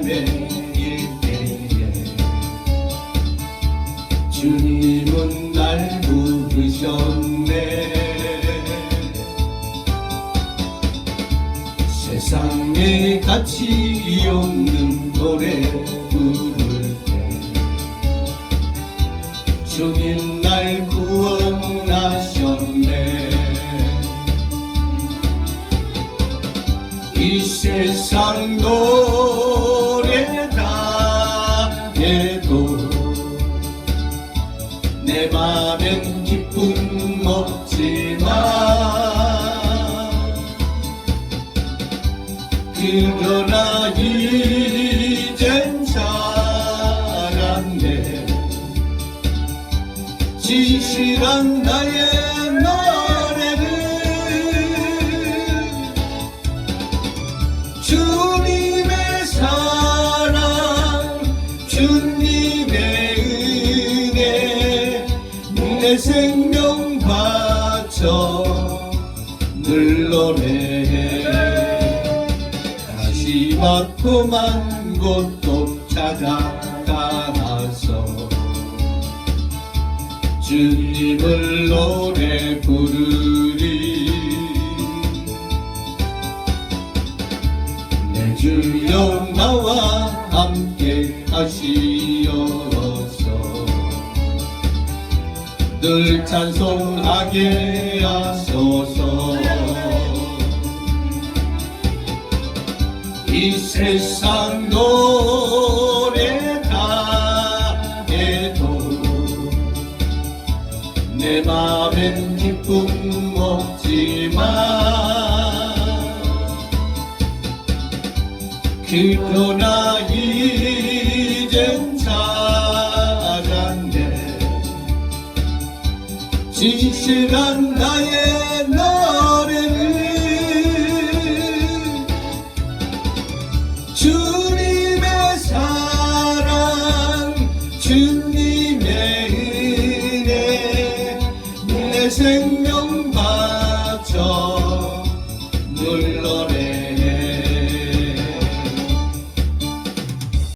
헤매일 때에 주님은 날 부르셨네. 세상에 가치 없는 노래 부를 때 주님 날 구원하셨네. 이 세상도 내 맘엔 기쁨 없지만 그러나 이젠 살았네. 진실한 나의 노 내 생명 바쳐 늘 노래해 다시 마토만 곳도 찾아가서 주님을 노래 부르리. 내 주여 나와 함께 하시어 늘 찬송하게 하소서. 이 세상 노래 다 해도 내 맘엔 기쁨 없지만 그러나 이젠 살 진실한 나의 노래는 주님의 사랑 주님의 은혜 내 생명 바쳐 물 노래